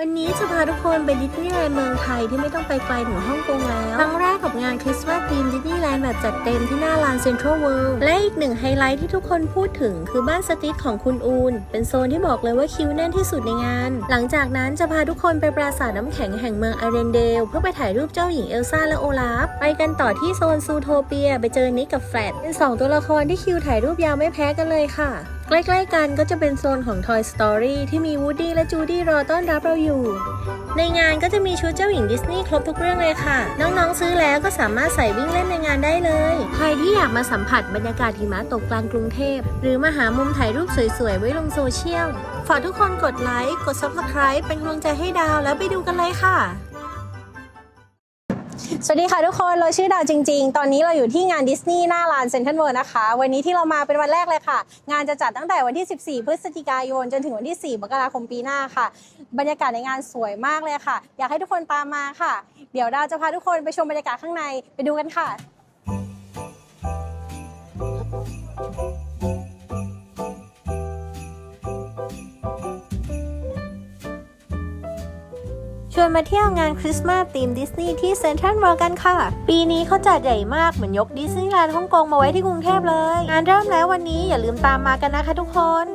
วันนี้จะพาทุกคนไปดิสนีย์แลนด์เมืองไทยที่ไม่ต้องไปไกลถึงฮ่องกงแล้ว ครั้งแรกกับงานคริสต์มาสธีมดิสนีย์แลนด์แบบจัดเต็มที่หน้าลานเซ็นทรัลเวิลด์และอีกหนึ่งไฮไลท์ที่ทุกคนพูดถึงคือบ้านสติ๊ดของคุณอูน เป็นโซนที่บอกเลยว่าคิวแน่นที่สุดในงาน หลังจากนั้นจะพาทุกคนไปปราสาทน้ำแข็งแห่งเมืองอาเรนเดล เพื่อไปถ่ายรูปเจ้าหญิงเอลซ่าและโอลาฟ ไปกันต่อที่โซนซูโทเปีย ไปเจอนิกกับแฟลตเป็นสองตัวละครที่คิวถ่ายรูปยาวไม่แพ้กันเลยค่ะใกล้ๆกันก็จะเป็นโซนของ Toy Story ที่มีวูดดี้และจูดี้รอต้อนรับเราอยู่ ในงานก็จะมีชุดเจ้าหญิงดิสนีย์ครบทุกเรื่องเลยค่ะ น้องๆซื้อแล้วก็สามารถใส่วิ่งเล่นในงานได้เลย ใครที่อยากมาสัมผัสบรรยากาศหิมะตกกลางกรุงเทพ หรือมาหามุมถ่ายรูปสวยๆ ไว้ลงโซเชียล ฝากทุกคนกดไลค์ กด Subscribe เป็นกำลังใจให้ดาวแล้วไปดูกันเลยค่ะ สวัสดีค่ะทุกคน เราชื่อดาวจริง ๆ ตอนนี้เราอยู่ที่งานดิสนีย์หน้าลานเซ็นทรัลเวิร์นะคะ วันนี้ที่เรามาเป็นวันแรกเลยค่ะ งานจะจัดตั้งแต่วันที่ 14 พฤศจิกายน จนถึงวันที่ 4 มกราคมปีหน้าค่ะ บรรยากาศในงานสวยมากเลยค่ะ อยากให้ทุกคนตามมาค่ะ เดี๋ยวดาวจะพาทุกคนไปชมบรรยากาศข้างในไปดูกันค่ะ วนมาเที่ยวงานคริสต์มาสธีมดิสนีย์ที่เซ็นทรัลเวิลด์กันค่ะ ปีนี้เขาจัดใหญ่มากเหมือนยกดิสนีย์แลนด์ฮ่องกงมาไว้ที่กรุงเทพเลย งานเริ่มแล้ววันนี้อย่าลืมตามมากันนะคะทุกคน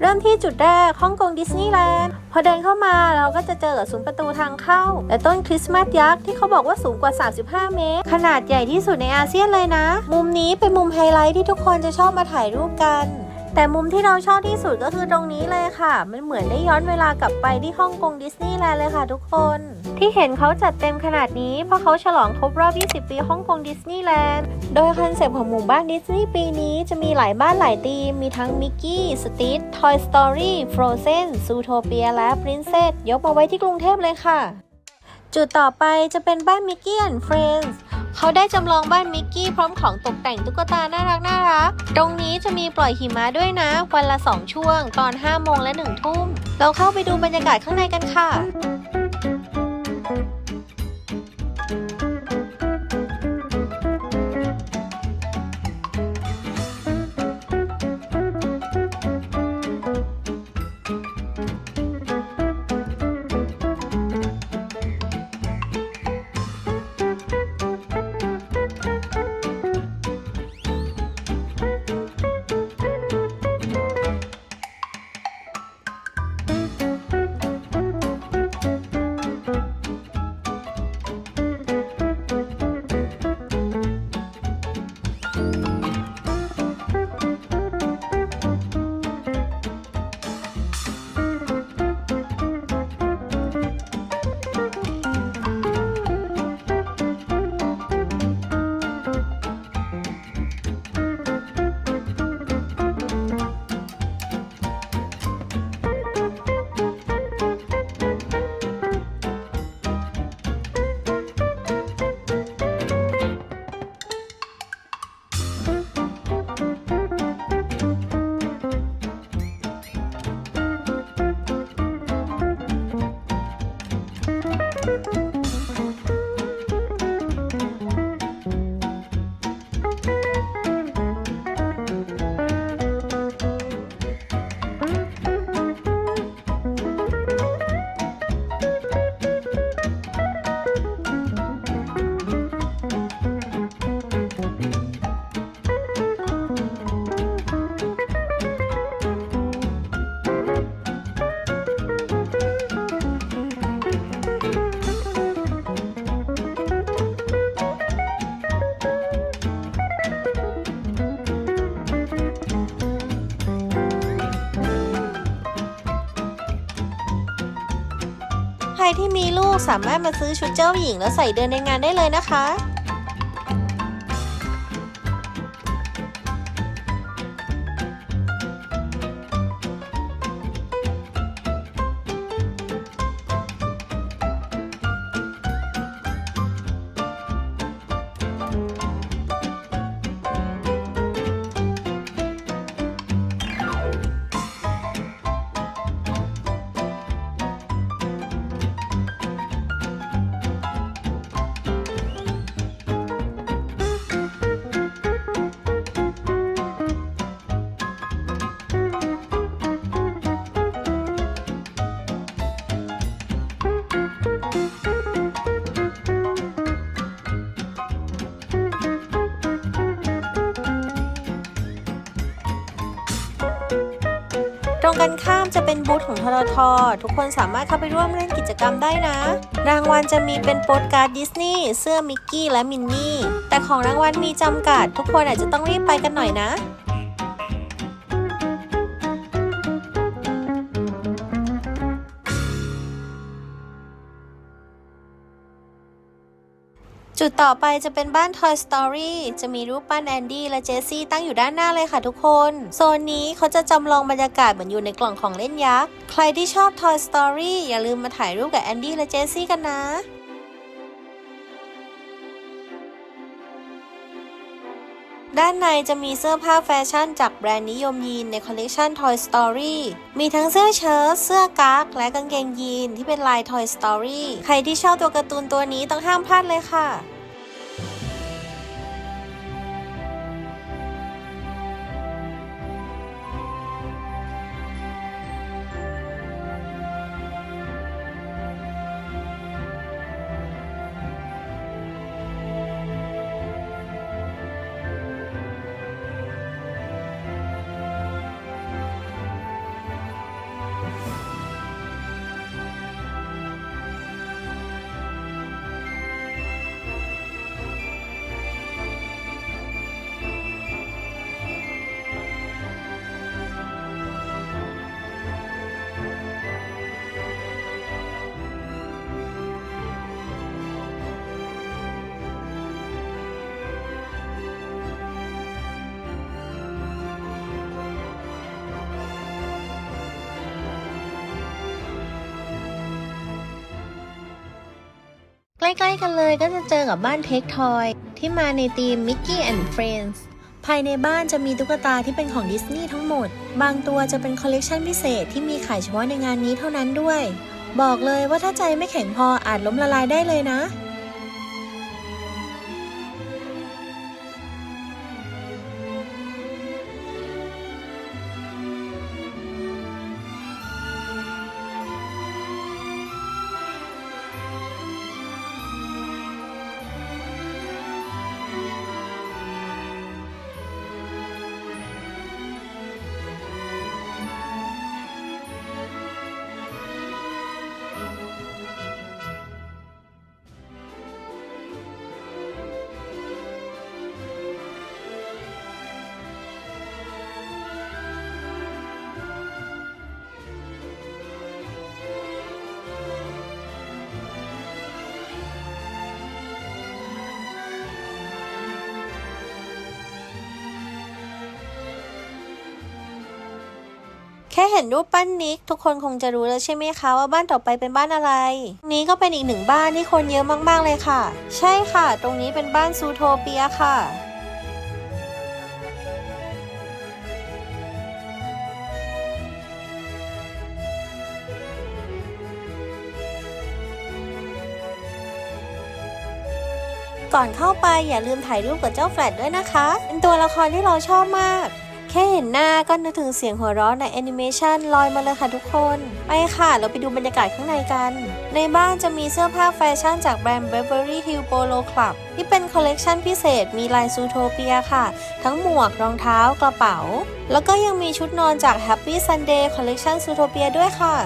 เริ่มที่จุดแรกฮ่องกงดิสนีย์แลนด์พอเดินเข้ามาเราก็จะเจอกับซุ้มประตูทางเข้า และต้นคริสต์มาสยักษ์ที่เขาบอกว่าสูงกว่า 35 เมตร ขนาดใหญ่ที่สุดในอาเซียนเลยนะ มุมนี้เป็นมุมไฮไลท์ที่ทุกคนจะชอบมาถ่ายรูปกัน แต่มุมที่เราชอบที่สุดก็คือตรงนี้เลยค่ะ มันเหมือนได้ย้อนเวลากลับไปที่ฮ่องกงดิสนีย์แลนด์เลยค่ะทุกคน ที่เห็นเขาจัดเต็มขนาดนี้เพราะเขาฉลองครบรอบ 20 ปีฮ่องกงดิสนีย์แลนด์ โดยคอนเซปต์ของหมู่บ้านดิสนีย์ปีนี้จะมีหลายบ้านหลายธีม มีทั้งมิกกี้สตีททอยสตอรี่ฟรอเซนซูโทเปียและปรินเซสยกมาไว้ที่กรุงเทพเลยค่ะ จุดต่อไปจะเป็นบ้านมิกกี้แอนด์เฟรนด์ เขาได้จำลองบ้านมิกกี้พร้อมของตกแต่งตุ๊กตาน่ารักน่ารัก ตรงนี้จะมีปล่อยหิมะด้วยนะ วันละ 2 ช่วง ตอน5โมงและ1ทุ่ม เราเข้าไปดูบรรยากาศข้างในกันค่ะ ที่มีลูกสามารถมาซื้อชุดเจ้าหญิงแล้วใส่เดินในงานได้เลยนะคะ ตรงกันข้ามจะเป็นบูธของทรททุกคนสามารถเข้าไปร่วมเล่นกิจกรรมได้นะ รางวัลจะมีเป็นโปสการ์ดดิสนีย์เสื้อมิกกี้และมินนี่ แต่ของรางวัลมีจำกัด ทุกคนอาจจะต้องรีบไปกันหน่อยนะ จุดต่อไปจะเป็นบ้าน Toy Story จะมีรูปปั้นแอนดี้และเจสซี่ตั้งอยู่ด้านหน้าเลยค่ะทุกคน โซนนี้เขาจะจำลองบรรยากาศเหมือนอยู่ในกล่องของเล่นยักษ์ ใครที่ชอบ Toy Story อย่าลืมมาถ่ายรูปกับแอนดี้และเจสซี่กันนะด้านในจะมีเสื้อผ้าแฟชั่นจากแบรนด์นิยมยีนในคอลเลกชัน Toy Story มีทั้งเสื้อเชิ้ต เสื้อกั๊ก และกางเกงยีนที่เป็นลาย Toy Story ใครที่ชอบตัวการ์ตูนตัวนี้ต้องห้ามพลาดเลยค่ะ ล้ๆกันเลยก็จะเจอกับบ้านเทคทอยที่มาในทีมมิกกี้แอนด์เฟรนด์ภายในบ้านจะมีตุ๊กตาที่เป็นของดิสนีย์ทั้งหมด บางตัวจะเป็นคอลเลกชันพิเศษที่มีขายเฉพาะในงานนี้เท่านั้นด้วย บอกเลยว่าถ้าใจไม่แข็งพออาจล้มละลายได้เลยนะ ค่เห็นรูปปั้นนิก ทุกคนคงจะรู้แล้วใช่ไหมคะว่าบ้านต่อไปเป็นบ้านอะไร นี้ก็เป็นอีกหนึ่งบ้านที่คนเยอะมากๆเลยค่ะ ใช่ค่ะ ตรงนี้เป็นบ้านซูโทเปียค่ะก่อนเข้าไปอย่าลืมถ่ายรูปกับเจ้าแฟลตด้วยนะคะ เป็นตัวละครที่เราชอบมาก แค่เห็นหน้าก็นึกถึงเสียงหัวเราะในแอนิเมชันลอยมาเลยค่ะทุกคน ไปค่ะ เราไปดูบรรยากาศข้างในกัน ในบ้านจะมีเสื้อผ้าแฟชั่นจากแบรนด์ Beverly Hills Polo Club ที่เป็นคอลเลกชันพิเศษมีลายซูโทเปียค่ะ ทั้งหมวกรองเท้ากระเป๋า แล้วก็ยังมีชุดนอนจาก Happy Sunday Collection ซูโทเปียด้วยค่ะ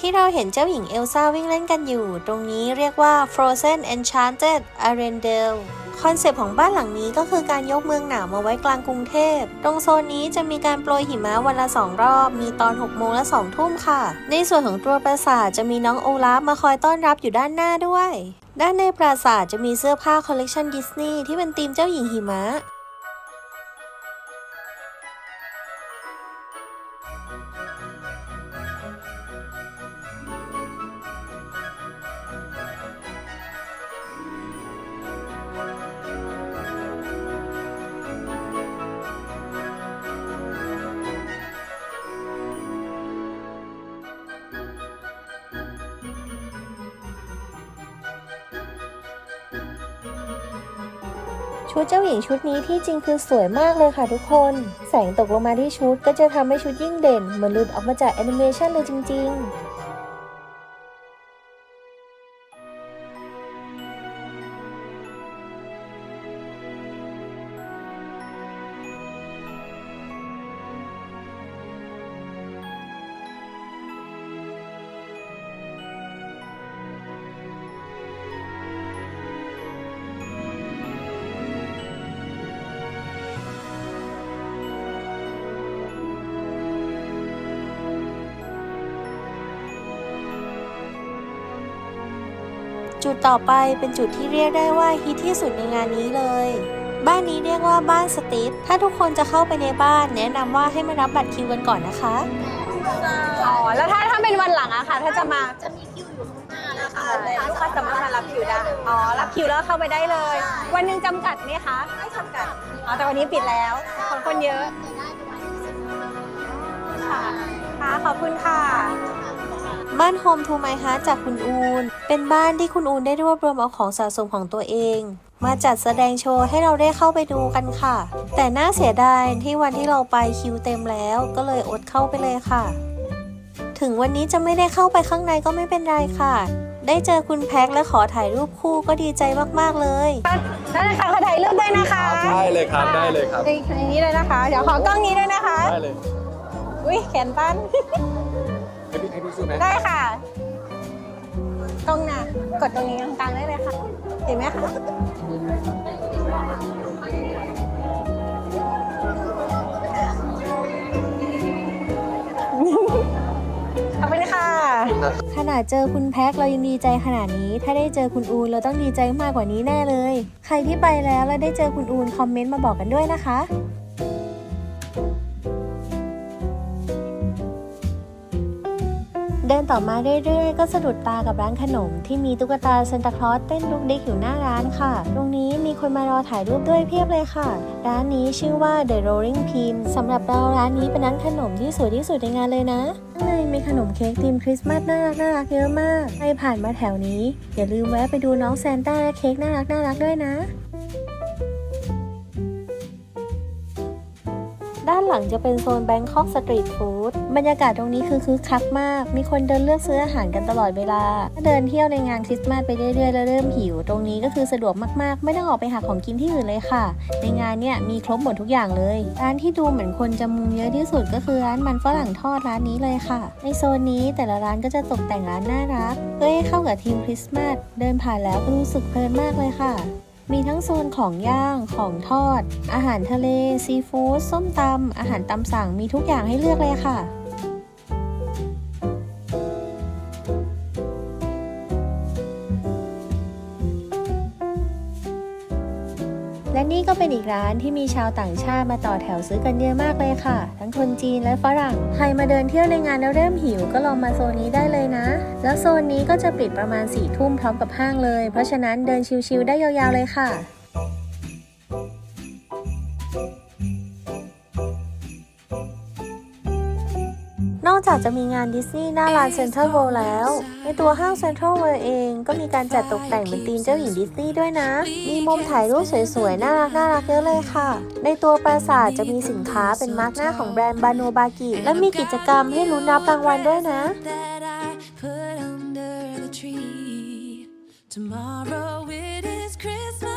ที่เราเห็นเจ้าหญิงเอลซ่าวิ่งเล่นกันอยู่ ตรงนี้เรียกว่า Frozen Enchanted Arendelle คอนเซปต์ของบ้านหลังนี้ก็คือการยกเมืองหนาวมาไว้กลางกรุงเทพ ตรงโซนนี้จะมีการโปรยหิมะวันละสองรอบ มีตอน 6 โมงและ 2 ทุ่มค่ะ ในส่วนของตัวปราสาทจะมีน้องโอลาฟมาคอยต้อนรับอยู่ด้านหน้าด้วย ด้านในปราสาทจะมีเสื้อผ้าคอลเลกชันดิสนีย์ที่เป็นธีมเจ้าหญิงหิมะ ชุดเจ้าหญิงชุดนี้ที่จริงคือสวยมากเลยค่ะทุกคน แสงตกลงมาที่ชุดก็จะทำให้ชุดยิ่งเด่น เหมือนหลุดออกมาจากแอนิเมชันเลยจริง ๆ จุดต่อไปเป็นจุดที่เรียกได้ว่าฮิตที่สุดในงานนี้เลย บ้านนี้เรียกว่าบ้านสตีทถ้าทุกคนจะเข้าไปในบ้าน แนะนำว่าให้มารับบัตรคิวกันก่อนนะคะ อ๋อ แล้วถ้าถ้าเป็นวันหลังอะค่ะ ถ้าจะมาจะมีคิวอยู่ข้างหน้านะคะลูกค้าสามารถมารับคิวได้ อ๋อ รับคิวแล้วเข้าไปได้เลย วันหนึ่งจำกัดไหมคะ ไม่จำกัด อ๋อ แต่วันนี้ปิดแล้ว คนคนเยอะจะได้ประมาณ20ค่ะค่ะ ขอบคุณค่ะ บ้านโฮมทูไมฮาร์จากคุณอูน เป็นบ้านที่คุณอูนได้รวบรวมเอาของสะสมของตัวเอง มาจัดแสดงโชว์ให้เราได้เข้าไปดูกันค่ะ แต่น่าเสียดายที่วันที่เราไปคิวเต็มแล้ว ก็เลยอดเข้าไปเลยค่ะ ถึงวันนี้จะไม่ได้เข้าไปข้างในก็ไม่เป็นไรค่ะ ได้เจอคุณแพ็คและขอถ่ายรูปคู่ก็ดีใจมากๆเลยได้ค่ะขอถ่ายรูปด้วยนะคะได้เลยครับได้เลยครับในในนี้เลยนะคะ เดี๋ยวขอกล้องนี้ด้วยนะคะได้เลยอุ้ยแขนตั้น ให้พี่ให้พี่สู้ไหมได้ค่ะกล้องหน้ากดตรงนี้กลางๆได้เลยค่ะ เห็นไหมคะขอบคุณค่ะ ขนาดเจอคุณแพ็คเรายังดีใจขนาดนี้ ถ้าได้เจอคุณอูนเราต้องดีใจมากกว่านี้แน่เลย ใครที่ไปแล้วแล้วได้เจอคุณอูนคอมเมนต์มาบอกกันด้วยนะคะ ต่อมาเรื่อยๆ ก็สะดุดตากับร้านขนม ที่มีตุ๊กตาเซนตาคลอสเต้นลุกดิกอยู่หน้าร้านค่ะ ตรงนี้มีคนมารอถ่ายรูปด้วยเพียบเลยค่ะ ร้านนี้ชื่อว่า The Rolling Pin สำหรับเราร้านนี้เป็นร้านขนมที่สวยที่สุดในงานเลยนะข้างในมีขนมเค้กธีมคริสต์มาสน่ารักน่ารักเยอะมาก ใครผ่านมาแถวนี้ อย่าลืมแวะไปดูน้องแซนต้าและเค้กน่ารักน่ารักด้วยนะานหลังจะเป็นโซนแบงคอกสตรีทฟู้ดบรรยากาศตรงนี้คือคึกคักมาก มีคนเดินเลือกซื้ออาหารกันตลอดเวลาถ้าเดินเที่ยวในงานคริสต์มาสไปเรื่อยๆแล้วเริ่มหิว ตรงนี้ก็คือสะดวกมากๆ ไม่ต้องออกไปหาของกินที่อื่นเลยค่ะ ในงานเนี่ยมีครบหมดทุกอย่างเลยร้านที่ดูเหมือนคนจะมุงเยอะที่สุดก็คือร้านมันฝรั่งทอดร้านนี้เลยค่ะ ในโซนนี้แต่ละร้านก็จะตกแต่งร้านน่ารักเพื่อให้เข้ากับทีมคริสต์มาสเดินผ่านแล้วก็รู้สึกเพลินมากเลยค่ะ มีทั้งโซนของย่าง ของทอด อาหารทะเล ซีฟู้ด ส้มตำ อาหารตำสั่ง มีทุกอย่างให้เลือกเลยค่ะ เป็นอีกร้านที่มีชาวต่างชาติมาต่อแถวซื้อกันเยอะมากเลยค่ะ ทั้งคนจีนและฝรั่ง ใครมาเดินเที่ยวในงานแล้วเริ่มหิวก็ลองมาโซนนี้ได้เลยนะ แล้วโซนนี้ก็จะปิดประมาณ4ี่ทุ่มพร้อมกับห้างเลย เพราะฉะนั้นเดินชิลๆได้ยาวๆเลยค่ะ จากจะมีงานดิสนีย์หน้าร้านเซ็นทรัลเวิลด์แล้ว ในตัวห้างเซ็นทรัลเวิลด์เองก็มีการจัดตกแต่งเป็นธีมเจ้าหญิงดิสนีย์ด้วยนะ มีมุมถ่ายรูปสวยๆ น่ารักน่ารักเยอะเลยค่ะ ในตัวปราสาทจะมีสินค้าเป็นมาร์กหน้าของแบรนด์บาโนบากิและมีกิจกรรมให้ลุ้นรับรางวัลด้วยนะ that I put under the tree. Tomorrow it is Christmas,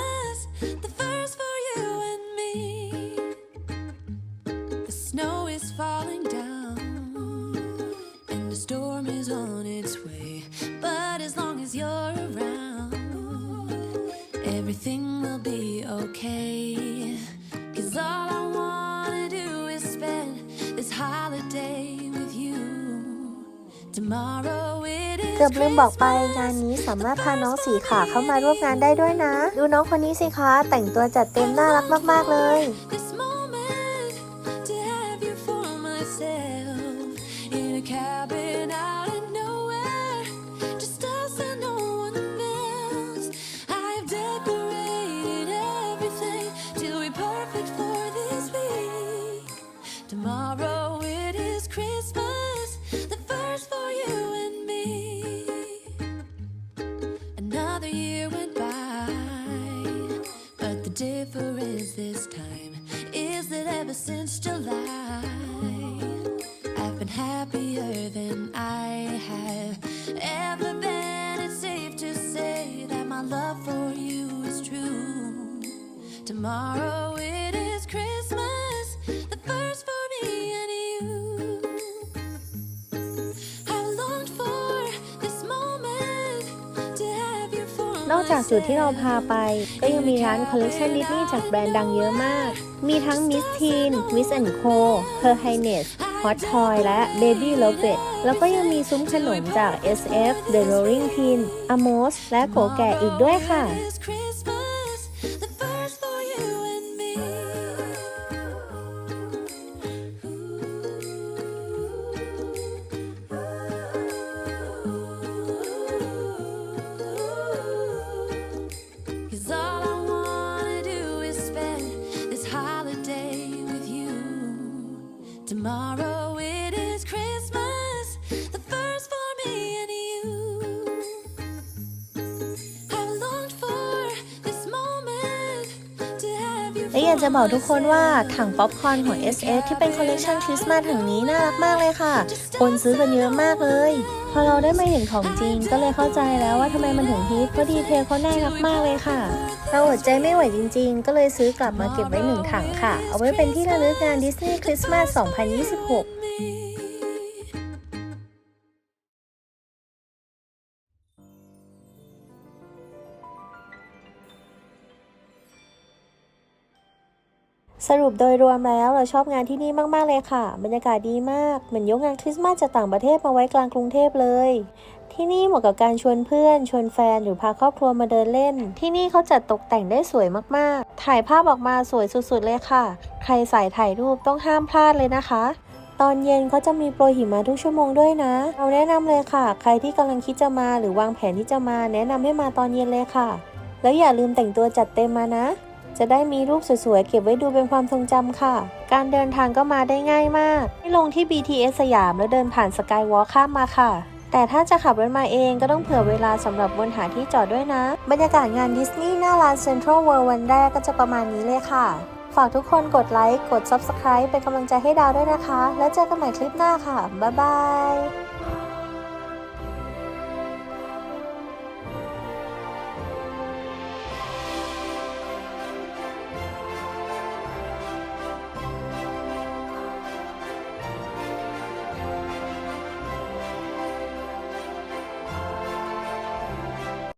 กือบลืมบอกไปงานนี้สามารถพาน้องสีขาเข้ามาร่วมงานได้ด้วยนะ ดูน้องคนนี้สิคะ แต่งตัวจัดเต็มน่ารักมาก ๆ เลย been happier than I have ever been. It's safe to say that my love for you is true. Tomorrow it is Christmas, the first for me and you. I've longed for this moment to have you for นอกจากจุดที่เราพาไป ก็ยังมีร้านคอลเล t ชันดิสนีย์จากแบรนด์ดังเยอะมาก มีทั้ง Miss Teen, Miss Co, Her Highness, Hot Toy และ Baby Love It แล้วก็ยังมีซุ้มขนมจาก SF, The Rolling Pin, Amos และโกแก่อีกด้วยค่ะ และอยากจะบอกทุกคนว่าถังป๊อปคอร์นของ SF ที่เป็นคอลเลกชันคริสต์มาสถังนี้น่ารักมากเลยค่ะ คนซื้อกันเยอะมากเลย พอเราได้มาเห็นของจริงก็เลยเข้าใจแล้วว่าทำไมมันถึงฮิตเพราะดีเทลเขาน่ารักมากเลยค่ะ เราอดใจไม่ไหวจริงๆ ก็เลยซื้อกลับมาเก็บไว้หนึ่งถังค่ะ เอาไว้เป็นที่ระลึกงานดิสนีย์คริสต์มาส 2026 รุปโดยรวมแล้วเราชอบงานที่นี่มากๆเลยค่ะ บรรยากาศดีมาก เหมือนยกงานคริสต์มาสจากต่างประเทศมาไว้กลางกรุงเทพเลย ที่นี่เหมาะกับการชวนเพื่อน ชวนแฟนหรือพาครอบครัวมาเดินเล่น ที่นี่เขาจัดตกแต่งได้สวยมากๆ ถ่ายภาพออกมาสวยสุดๆเลยค่ะ ใครสายถ่ายรูปต้องห้ามพลาดเลยนะคะตอนเย็นเขาจะมีโปรหิมะทุกชั่วโมงด้วยนะ เราแนะนำเลยค่ะ ใครที่กำลังคิดจะมาหรือวางแผนที่จะมา แนะนำให้มาตอนเย็นเลยค่ะ แล้วอย่าลืมแต่งตัวจัดเต็มมานะ จะได้มีรูปสวยๆ เก็บไว้ดูเป็นความทรงจำค่ะ การเดินทางก็มาได้ง่ายมาก ให้ลงที่ BTS สยามแล้วเดินผ่านสกายวอล์ข้ามมาค่ะ แต่ถ้าจะขับรถมาเองก็ต้องเผื่อเวลาสำหรับวนหาที่จอดด้วยนะ บรรยากาศงานดิสนีย์หน้าร้านเซ็นทรัลเวิลด์วันแรกก็จะประมาณนี้เลยค่ะ ฝากทุกคนกดไลค์ กด Subscribe เป็นกำลังใจให้ดาวด้วยนะคะ แล้วเจอกันใหม่คลิปหน้าค่ะ บ๊ายบาย